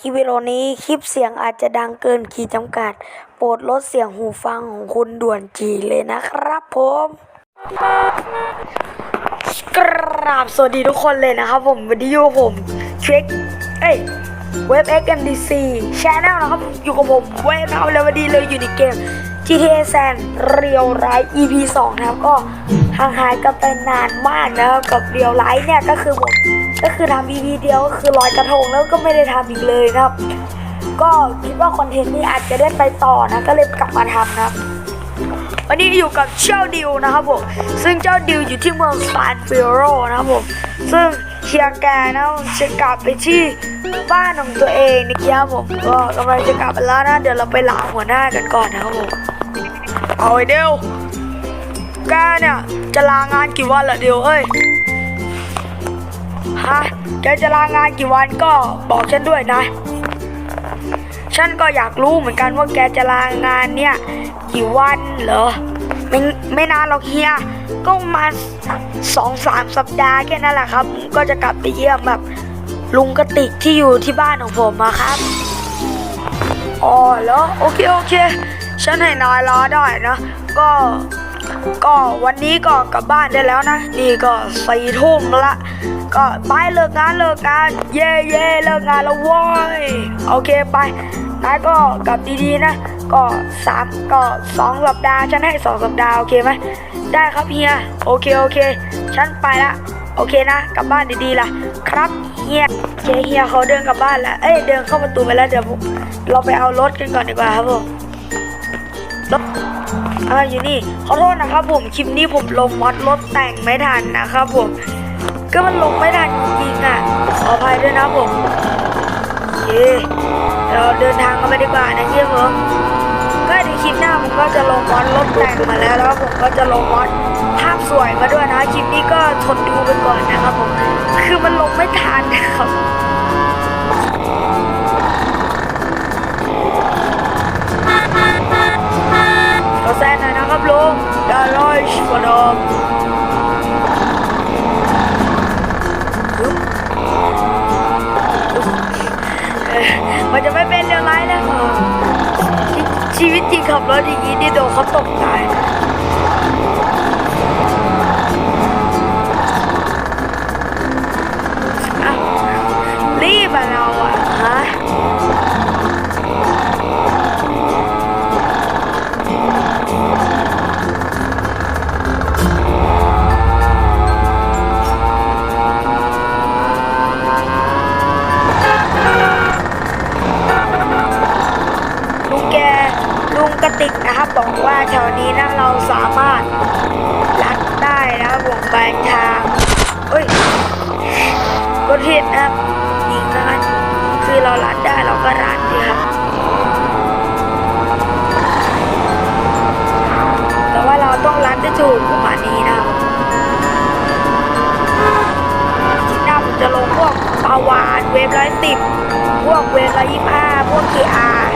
คลิปวิดีโอนี้คลิปเสียงอาจจะดังเกินขีดจำกัด โปรดลดเสียงหูฟังของคุณด่วนจีเลยนะครับผมกราบสวัสดีทุกคนเลยนะครับผมวันนี้อยู่กับผมเช็คเอ้ยเว็บ XMDC Channel นะครับอยู่กับผมเว็บนะครับแล้ววันนี้เลยอยู่ในเกม GTA San Real Life EP 2 นะครับก็ห่างหายกันไปนานมากนะครับกับ Real Life เนี่ยก็คือผม ก็คือทำ EP เดียวก็คือลอยกระทงแล้วก็ไม่ได้ทำอีกเลยนะครับ ก็คิดว่าคอนเทนต์นี้อาจจะได้ไปต่อนะก็เลยกลับมาทำนะครับ วันนี้อยู่กับเจ้าดิวนะครับผมซึ่งเจ้าดิวอยู่ที่เมืองซานฟิโรนะครับผมซึ่งเชียร์แกนะจะกลับไปที่บ้านของตัวเองนะครับผมก็กำลังจะกลับไปแล้วนะเดี๋ยวเราไปลาหัวหน้ากันก่อนนะครับผมเอาไอเดียวแกเนี่ยจะลางานกี่วันละเดียวเอ้ย ฮะแกจะลางานกี่วันก็บอกฉันด้วยนะ ฉันก็อยากรู้เหมือนกันว่าแกจะลางานเนี่ยกี่วันเหรอ ไม่ไม่นานหรอกเฮีย ก็มาสองสามสัปดาห์แค่นั้นแหละครับ ก็จะกลับไปเยี่ยมแบบลุงกระติกที่อยู่ที่บ้านของผมอะครับ อ๋อแล้วโอเคโอเค ฉันให้นายรอได้นะ ก็ ก็วันนี้ก็กลับบ้านได้แล้วนะ นี่ก็สี่ทุ่มละ ก็ไปเลิกงานเลิกงาน เย่เย่เลิกงานแล้วว้ยโอเคไปนายก็กลับดีๆนะ ก็สามก็สองสัปดาห์ฉันให้สองสัปดาห์โอเคไหมได้ครับเฮียโอเคโอเค ฉันไปละโอเคนะ กลับบ้านดีๆล่ะ ครับเฮียเจเฮียเขาเดินกลับบ้านแล้ว เอ้ยเดินเข้าประตูไปแล้วเดี๋ยวเราไปเอารถกันก่อนดีกว่าครับผม อ่าอยู่นี่ขอโทษนะครับผมคลิปนี้ผมลงมอดรถแต่งไม่ทันนะครับผม ก็มันลงไม่ทันจริงๆอะขออภัยด้วยนะผมโอเคเดี๋ยวเราเดินทางกันไปดีกว่านะเยี่ยมผมก็ในคลิปหน้าผมก็จะลงมอดรถแต่งมาแล้วแล้วผมก็จะลงมอดภาพสวยมาด้วยนะคลิปนี้ก็ทนดูไปก่อนนะครับผม คือมันลงไม่ทันนะครับ Pablo, da läuft von oben. Up. มันจะไม่เป็นเรื่องร้ายแล้วเหรอชีชีวิตจริงขับรถอย่างนี้นี่โดนเขาตกตาย เวฟร้อยสิบพวกเวฟร้อยยี่ห้าพวก KR PCX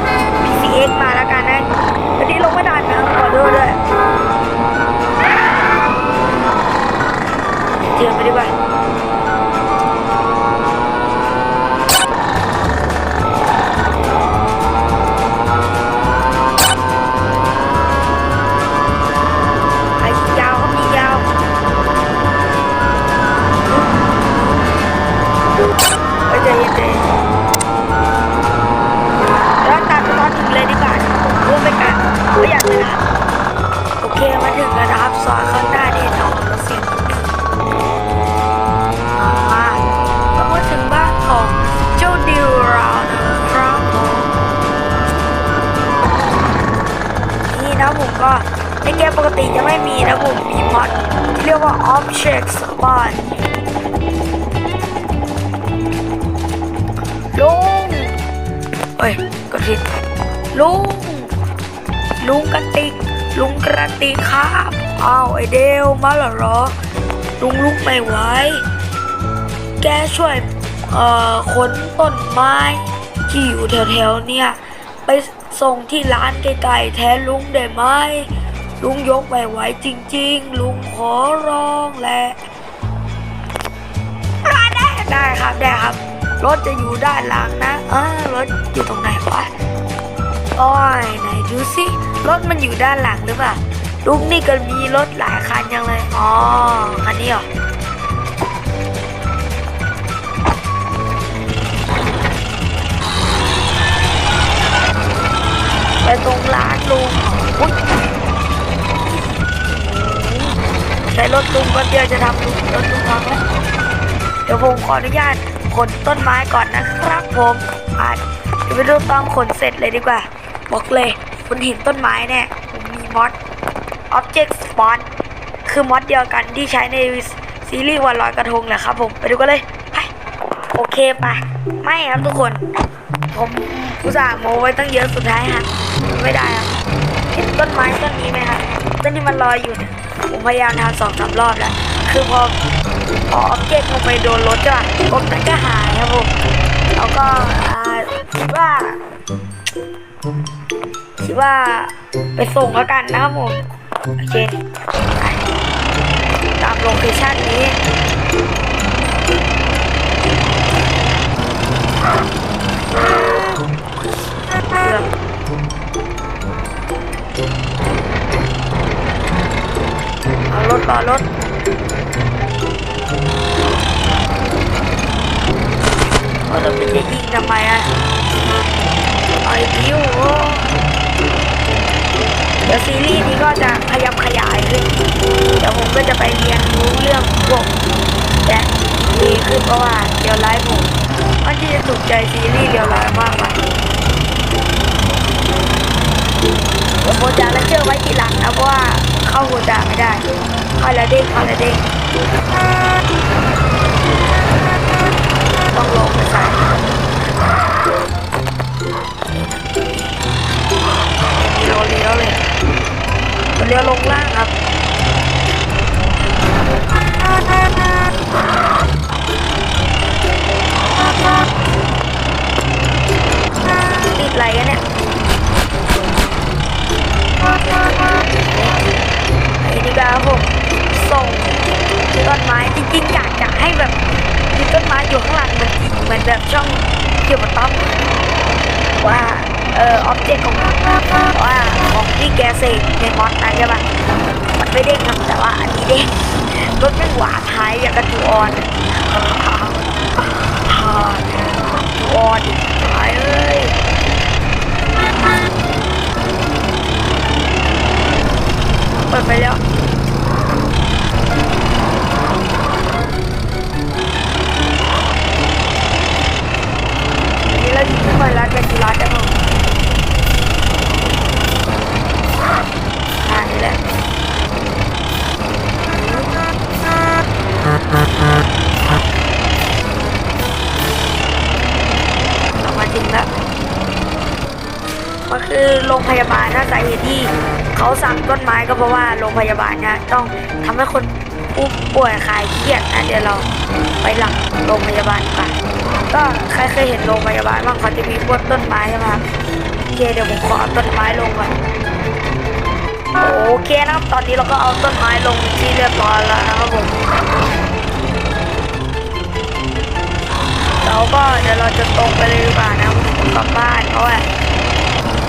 ระผมก็ในเกมปกติจะไม่มีนะผมมีมอดที่เรียกว่า Object Spawn ลุงเอ้ยกดผิดลุง ลุงกระติก ลุงกระติกครับอ้าวไอเดวมาหรอหรอ ลุงลุกไม่ไหวแกช่วย เอ่อขนต้นไม้ที่อยู่แถวๆเนี่ยไป ส่งที่ร้านไกลๆแทนลุงได้ไหมลุงยกไม่ไหวจริง ๆ ลุงขอร้องแหละอ่าได้ได้ครับได้ครับ รถจะอยู่ด้านหลังนะเออรถอยู่ตรงไหนวะโอ้ยไหนดูสิรถมันอยู่ด้านหลังหรือเปล่าลุงนี่ก็มีรถหลายคันยังเลยอ๋อคันนี้เหรอ ตรงร้านลุงใช้รถลุงก็เดียวจะทำลุงรถลุงพังแล้วเดี๋ยวผมขออนุญาตขนต้นไม้ก่อนนะครับผมอะเดี๋ยวไปดูตอนขนเสร็จเลยดีกว่า บอกเลยคุณเห็นต้นไม้เนี่ยผมมีมอด Object Spawn คือมอดเดียวกันที่ใช้ในซีรีส์วันลอยกระทงแหละครับผมไปดูกันเลยไปโอเคไปไม่ครับทุกคน ผมอุตส่าห์โมไว้ตั้งเยอะสุดท้ายฮะ ไม่ได้ครับเห็นต้นไม้ต้นนี้ไหมครับต้นที่มันลอยอยู่เนี่ยผมพยายามทำสองสามรอบแล้ว คือพอพอออบเจกต์ลงไปโดนรถจ้ะรถนั้นก็หายครับผมแล้วก็คิดว่าคิดว่าไปส่งแล้วกันนะครับผมโอเค ไอ้ดิวเดี๋ยวซีรีส์นี้ก็จะขยับขยายขึ้นเดี๋ยวผมก็จะไปเรียนรู้เรื่องพวกแจ็คดีขึ้นเพราะว่าเดี๋ยวไลฟ์ผมมันที่จะถูกใจซีรีส์เดี๋ยวไลฟ์มากกว่าเดี๋ยวโมจาแล้วเชื่อไว้ทีหลังนะเพราะว่าเข้าโมจาไม่ได้คอยละเด้งคอยละเด้งต้องลง เลี้ยวลงล่างครับติดอะไรกันเนี่ยไอ้นี่ก็ครับผมส่งต้นไม้จริงๆอยากจะให้แบบมีต้นไม้อยู่ข้างหลังเหมือนเหมือนแบบช่องเกี่ยวกับต้อมว่า ออออบเจกต์ของว่าของที่แกเสกในมอสนะใช่ปะมันไม่เด้งครับแต่ว่าอันนี้เด้งรถไม่หวาท้ายอย่างกระจูออนทานจูออนท้ายเอ้ยเปิดไปแล้ว เขาสั่งต้นไม้ก็เพราะว่าโรงพยาบาลเนี่ยต้องทำให้คนผู้ป่วยคลายเครียดนะเดี๋ยวเราไปหลังโรงพยาบาลกันก็ใครเคยเห็นโรงพยาบาลบ้างเขาจะมีพวกต้นไม้ใช่ไหมครับโอเคเดี๋ยวผมขอเอาต้นไม้ลงก่อนโอเคนะครับตอนนี้เราก็เอาต้นไม้ลงที่เรียบร้อยแล้วนะครับผมเราก็เดี๋ยวเราจะตรงไปเลยดีกว่านะกลับบ้านเพราะว่า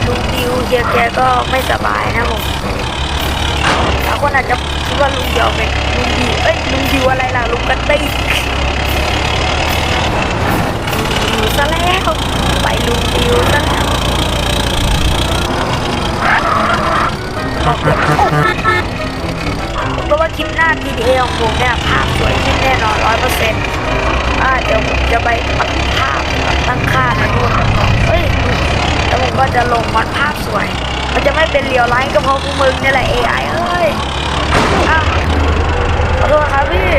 ลุงดิวเฮียแกก็ไม่สบายนะผมบางคนอาจจะคิดว่าลุงเดียวเป็นลุงดิวเอ้ยลุงดิวอะไรล่ะลุงกระติกดิวซะแล้วไปลุงดิวซะแล้วผมก็ว่าคลิปหน้า PDA ของผมเนี่ยภาพสวยขึ้นแน่นอนร้อยเปอร์เซ็นต์อาเดี๋ยวผมจะไปปรับภาพตั้งค่าไปด้วยเฮ้ย แล้วผมก็จะลงมัดภาพสวย มันจะไม่เป็นเรียวไลท์ก็เพราะพวกมึงนี่แหละ AI เอ้ยอะขอโทษครับพี่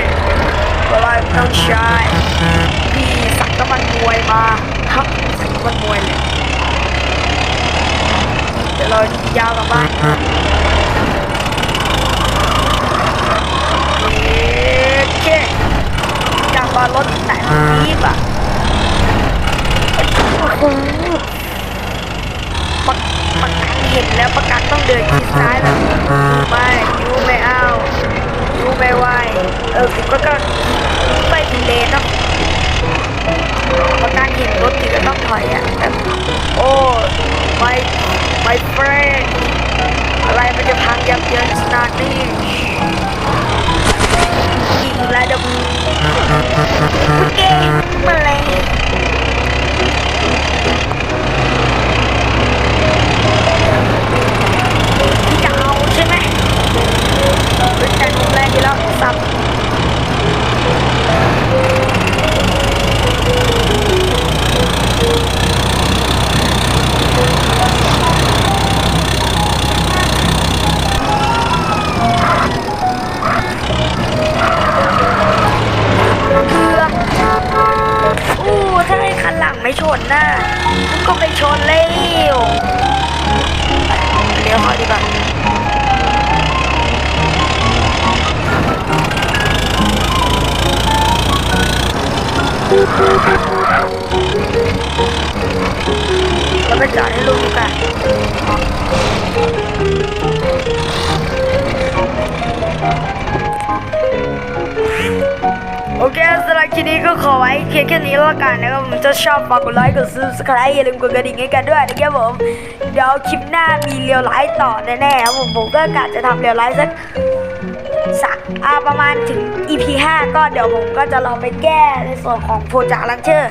อะไรต้องใช้พี่สักน้ำมันมวยมาครับสักน้ำมันมวยเลยเดี๋ยวเรายาวกลับบ้านโอเคจากบารถไหนรีบอะโอ้โห ประประกันเห็นแล้วประกันต้องเดินชิดซ้ายแล้วไม่ยูไม่เอายูไม่ไหวเออผมก็ก็ไปผิดเลนเนาะเพราะการเห็นรถติดก็ต้องถอยอะแบบโอ้ไม่ไม่เฟรนอะไรมันจะพังยับเยินขนาดนี้ยิงระดับเก่งมาเลย ราไปจอดให้ลุงดีกว่าโอเคสำหรับคลิปนี้ก็ขอไว้เพียงแค่นี้แล้วกันนะครับผมจะชอบฝากกดไลค์กดซับสไครต์อย่าลืมกดกระดิ่งให้กันด้วยนะครับผมเดี๋ยวคลิปหน้ามีเรียวไลฟ์ต่อแน่ๆครับผมผมก็กะจะทำเรียวไลฟ์สัก สักอาประมาณถึง EP 5 ก็เดี๋ยวผมก็จะลองไปแก้ในส่วนของโปรจาลังเชอร์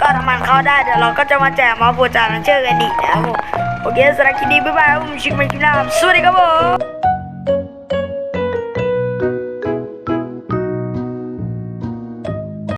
ก็ทำมันเข้าได้ เดี๋ยวเราก็จะมาแจกมาโปรจาลังเชอร์กันอีกนะครับผมโอเคสำหรับคลิปนี้บ๊ายบายผมชิคแมนคลิปหน้าสวัสดีครับผม